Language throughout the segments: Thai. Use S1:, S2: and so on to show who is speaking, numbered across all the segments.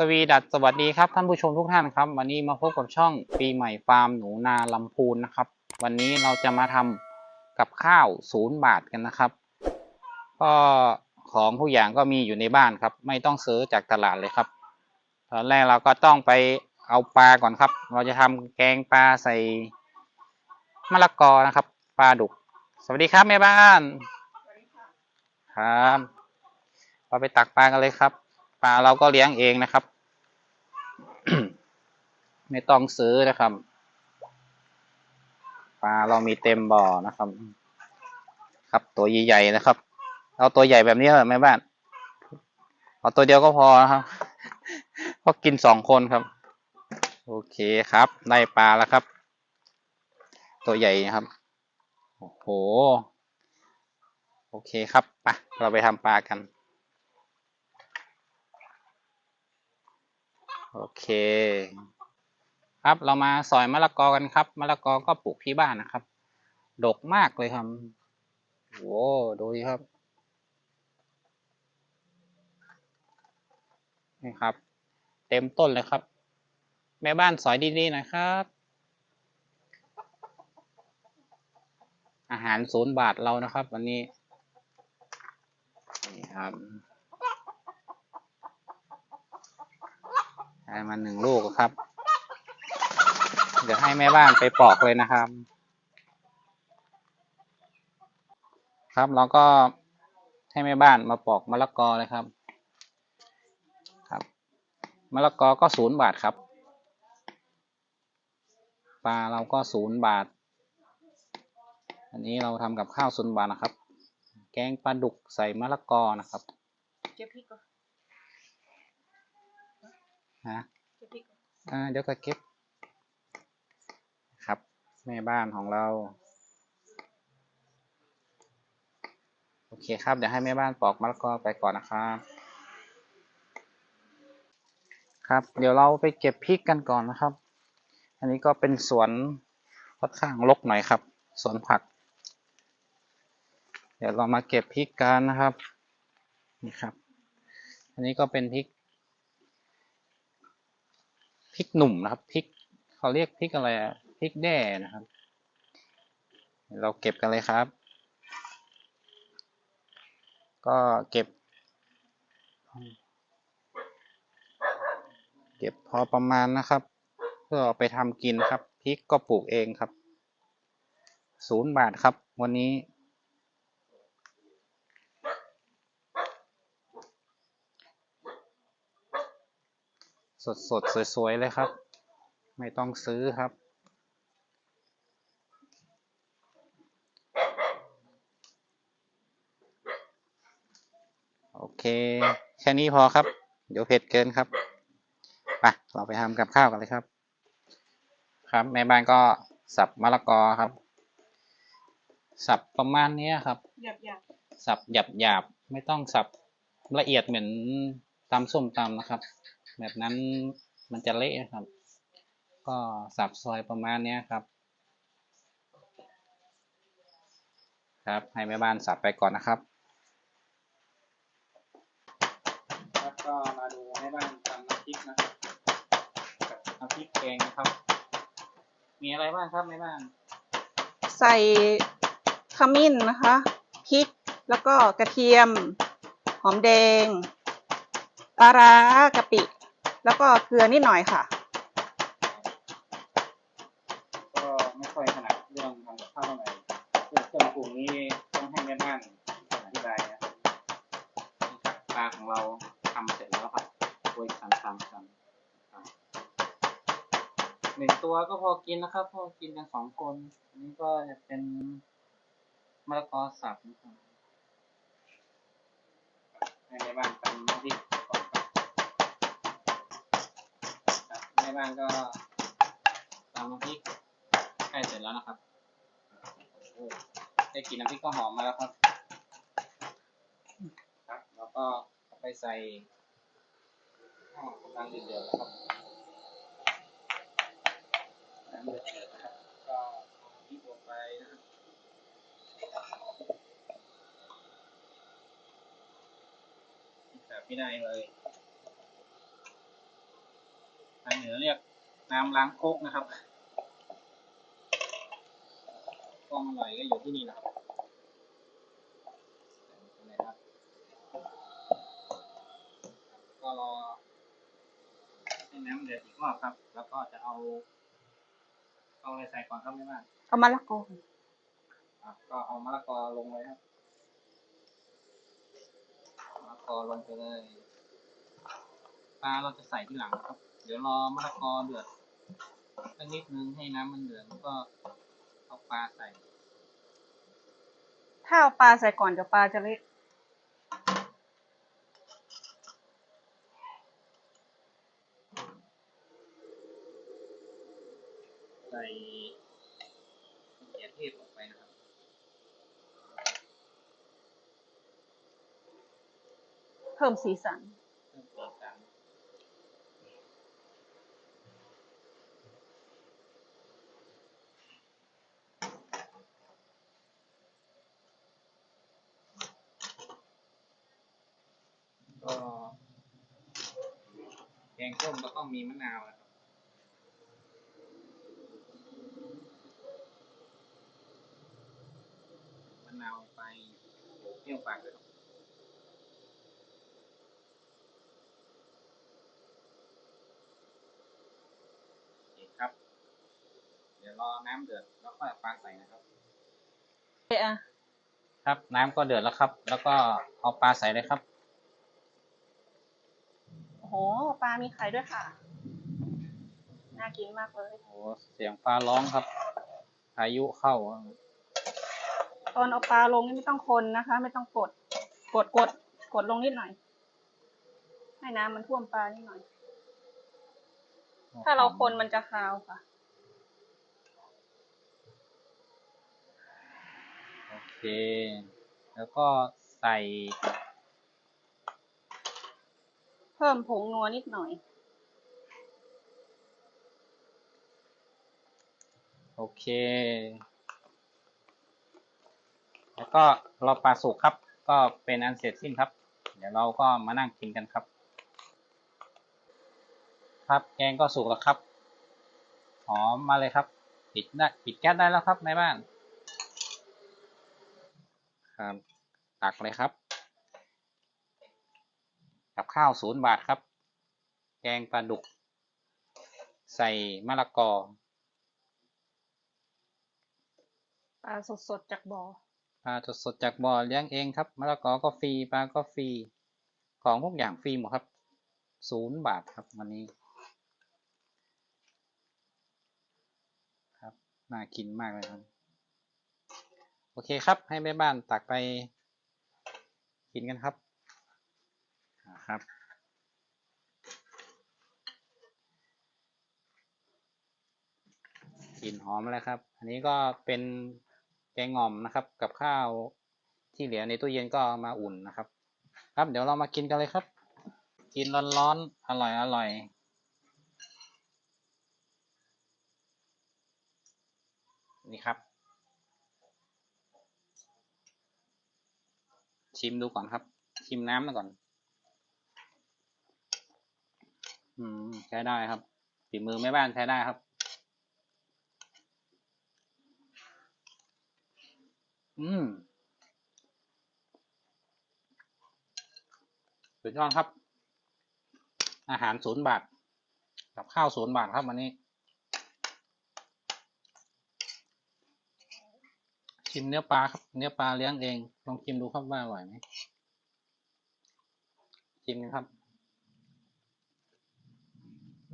S1: สวีดัสสวัสดีครับท่านผู้ชมทุกท่านครับ วันนี้มาพบกับช่องปีใหม่ฟาร์มหนูนาลำพูนนะครับ วันนี้เราจะมาทำกับข้าวศูนย์บาทกันนะครับ ก็ของทุกอย่างก็มีอยู่ในบ้านครับ ไม่ต้องซื้อจากตลาดเลยครับตอนแรกเราก็ต้องไปเอาปลาก่อนครับ เราจะทำแกงปลาใส่มะละกอนะครับปลาดุก สวัสดีครับแม่บ้านครับเราไปตักปลากันเลยครับ ปลาเราก็เลี้ยงเองนะครับ ไม่ต้องซื้อนะครับ ปลาเรามีเต็มบ่อนะครับ ครับตัวใหญ่ๆนะครับ เอาตัวใหญ่แบบนี้เหรอแม่บ้านเอาตัวเดียวก็พอนะครับเพราะกินสองคนครับ โอเคครับได้ปลาแล้วครับ ตัวใหญ่ครับโอ้โหโอเคครับไปเราไปทำปลากัน โอเค ครับเรามาสอยมะละกอกันครับมะละกอก็ปลูกที่บ้านนะครับ ดกมากเลยครับโว้ดูดิครับนี่ครับ เต็มต้นเลยครับ แม่บ้านสอยดีๆหนะครับ อาหารศูนย์บาทเรานะครับ วันนี้นี่ครับ ได้มาหนึ่งลูกครับ เดี๋ยวให้แม่บ้านไปปอกเลยนะครับ ครับเราก็ให้แม่บ้านมาปอกมะละกอเลยครับ ครับมะละกอก็ศูนย์บาทครับปลาเราก็ศูนย์บาท อันนี้เราทำกับข้าวศูนย์บาทนะครับ แกงปลาดุกใส่มะละกอนะครับ
S2: เก็บพริกก่อน
S1: ฮะ
S2: เก็บพริกก่อน
S1: อ่าเดี๋ยวก็เก็บ ครับ แม่บ้านของเรา โอเคครับ เดี๋ยวให้แม่บ้านปอกมะละกอไปก่อนนะครับ ครับ เดี๋ยวเราไปเก็บพริกกันก่อนนะครับ อันนี้ก็เป็นสวนค่อนข้างรกหน่อยครับ สวนผัก เดี๋ยวเรามาเก็บพริกกันนะครับ นี่ครับ อันนี้ก็เป็นพริก พริกหนุ่มนะครับพริกเขาเรียกพริกอะไรอะพริกแด้นะครับ เราเก็บกันเลยครับ ก็เก็บ เก็บพอประมาณนะครับ เพื่อเอาไปทำกินครับพริกก็ปลูกเองครับศูนย์บาทครับ วันนี้ สดสดๆสวย ๆ เลยครับ ไม่ต้องซื้อครับ โอเค แค่นี้พอครับ เดี๋ยวเผ็ดเกินครับไปเราไปทำกับข้าวกันเลยครับ ครับแม่บ้านก็สับมะละกอครับ สับประมาณเนี้ยครับ
S2: หยาบหยาบ
S1: สับหยาบหยาบๆไม่ต้องสับละเอียดเหมือนตำส้มตำนะครับ แบบนั้นมันจะเละนะครับ ก็สับซอยประมาณเนี้ยครับ ครับให้แม่บ้านสับไปก่อนนะครับครับก็มาดูแม่บ้านทำน้ำพริกนะครับกับน้ำพริกแกงนะครับ มีอะไรบ้างครับแม่บ้าน
S2: ใส่ขมิ้นนะคะพริกแล้วก็กระเทียม หอมแดงปลาร้ากะปิ แล้วก็เกลือนิดหน่อยค่ะ
S1: ก็ไม่ค่อยถนัดเรื่องทำกับข้าวเท่าไหร่คือเครื่องปรุงนี้ต้องให้แม่บ้านอธิบายนะครับนี่ครับปลาของเราทำเสร็จแล้วครับโดยการทำกันครับหนึ่งตัวก็พอกินนะครับ พอกินกันสองคน อันนี้ก็จะเป็นมะละกอสับนะครับให้แม่บ้านทำน้ำ ครับแม่บ้านก็ทำน้ำพริกใกล้เสร็จแล้วนะครับได้กลินน้ำพริกก็หอมมาแล้วครับ ครับ แล้วก็ไปใส่หม้อกำลังเดือดๆนะครับน้ำเดือดๆนะครับ ก็เอาพริกลงไปนะครับแบบไม่ได้เลย ทางเหนือเรียกน้ำล้างโคกนะครับความอร่อยก็อยู่ที่นี่นะครับใส่ลงไปเลยครับก็รอให้น้ำเดือดอีกรอบครับ แล้วก็จะเอา เอาอะไรใส่ก่อนครับแม่บ้าน
S2: เอามะละกอ
S1: อะก็เอามะละกอลงเลยครับมะละกอลงไปเลยปลาเราจะใส่ที่หลังครับ เดี๋ยวรอมะละกอเดือดสักนิดนึงให้น้ำมันเดือดแล้วก็เอาปลาใส่
S2: ถ้าเอาปลาใส่ก่อนเดี๋ยวปลาจะเละ
S1: ใส่มะเขือเทศลงไปนะครับ
S2: เพิ่มสีสัน
S1: เพิ่มสีสันก็แก งส้มก็ต้องมีมะนาวนะครับมะนาวไปเปรี้ยวปากเลยครับโอเคครับ เดี๋ยวรอน้ำเดือดแล้วค่อยเอาปลาใส่นะครับ
S2: เอะอะ
S1: ครับน้ำก็เดือดแล้วครับ แล้วก็เอาปลาใส่เลยครับ
S2: โอ้โหปลา มีไข่ด้วยค่ะ น่ากินมากเลย
S1: โอ้เสียงฟ้าร้องครับพายุเข้า
S2: ตอนเอาปลาลงนี่ไม่ต้องคนนะคะ ไม่ต้องกด กดกดกดลงนิดหน่อย ให้น้ำมันท่วมปลานิดหน่อย ถ้าเราคนมันจะคาวค่ะ
S1: โอเค แล้วก็ใส่
S2: เพิ่มผงนัวนิดหน่อย
S1: โอเค แล้วก็รอปลาสุกครับ ก็เป็นอันเสร็จสิ้นครับ เดี๋ยวเราก็มานั่งกินกันครับ ครับแกงก็สุกแล้วครับ หอมมาเลยครับ ปิดได้ปิดแก๊สได้แล้วครับในบ้าน ครับ ตักเลยครับ กับข้าวศูนย์บาทครับ แกงปลาดุก ใส่มะละกอ
S2: ปลาสดๆจากบ่อ
S1: ปลาสดๆจากบ่อเลี้ยงเองครับมะละกอก็ฟรีปลาก็ฟรี ของทุกอย่างฟรีหมดครับศูนย์บาทครับวันนี้ ครับ น่ากินมากเลยครับ โอเคครับให้แม่บ้านตักไปกินกันครับ ครับ กลิ่นหอมแล้วครับ อันนี้ก็เป็นแกงง่อมนะครับ กับข้าวที่เหลือในตู้เย็นก็มาอุ่นนะครับ ครับเดี๋ยวเรามากินกันเลยครับ กินร้อนๆอร่อยอร่อยนี่ครับ ชิมดูก่อนครับ ชิมน้ำมาก่อน อืมใช้ได้ครับฝีมือแม่บ้านใช้ได้ครับ อืมสุดยอดครับ อาหารศูนย์บาท กับข้าวศูนย์บาทครับวันนี้ ชิมเนื้อปลาครับ เนื้อปลาเลี้ยงเอง ลองชิมดูครับว่าอร่อยไหมชิมกันครับ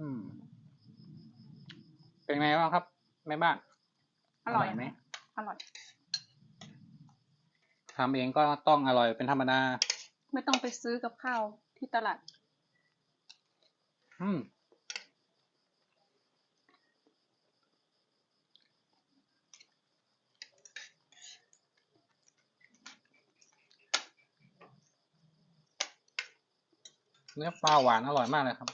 S1: อืม เป็นไงบ้างครับแม่บ้าน
S2: อร่อย
S1: ไหม
S2: อร่อย
S1: ทำเองก็ต้องอร่อยเป็นธรรมดา
S2: ไม่ต้องไปซื้อกับข้าวที่ตลาด
S1: อืม เนื้อปลาหวานอร่อยมากเลยครับ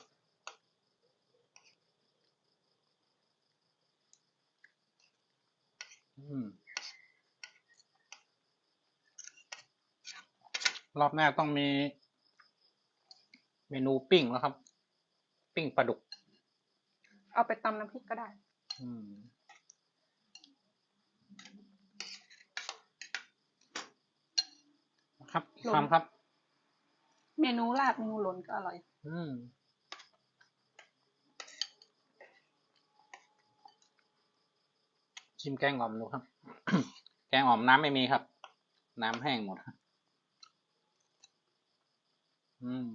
S1: อืม รอบหน้าต้องมี เมนูปิ้งแล้วครับ ปิ้งปลาดุก
S2: เอาไปตำน้ำพริกก็ได้
S1: อืมครับอีก
S2: ลง
S1: คำครับ
S2: เมนูลาบเมนูหลนก็อร่อย
S1: อืมชิมแกงอ่อมดูครับ แกงอ่อมน้ำไม่มีครับ น้ำแห้งหมดครับ อืม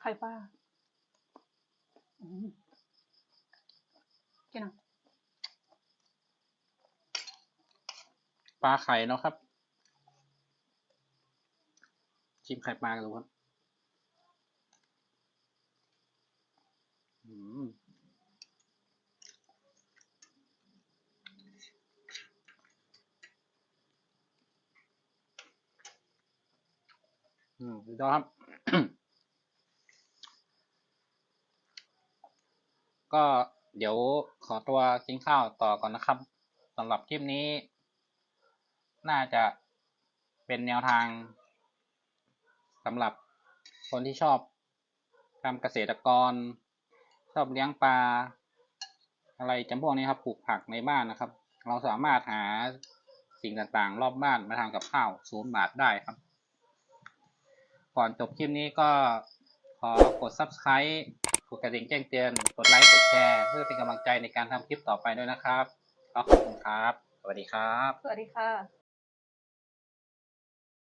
S2: ไข่ปลาอืมกินอะ
S1: ปลาไข่เนาะครับชิมไข่ปลากันดูครับ อืม อืมดูครับ ก็เดี๋ยวขอตัวกินข้าวต่อก่อนนะครับสำหรับคลิปนี้ น่าจะเป็นแนวทางสำหรับคนที่ชอบทำเกษตรกร ชอบเลี้ยงปลา อะไรจำพวกนี้ครับปลูกผักในบ้านนะครับ เราสามารถหาสิ่งต่างๆ รอบบ้านมาทำกับข้าวศูนย์บาทได้ครับ ก่อนจบคลิปนี้ก็ขอกด subscribe กดกระดิ่งแจ้งเตือน กดไลค์ กดแชร์ เพื่อเป็นกำลังใจในการทำคลิปต่อไปด้วยนะครับ ขอบคุณครับ สวัสดีครับ
S2: สวัสดีค่ะ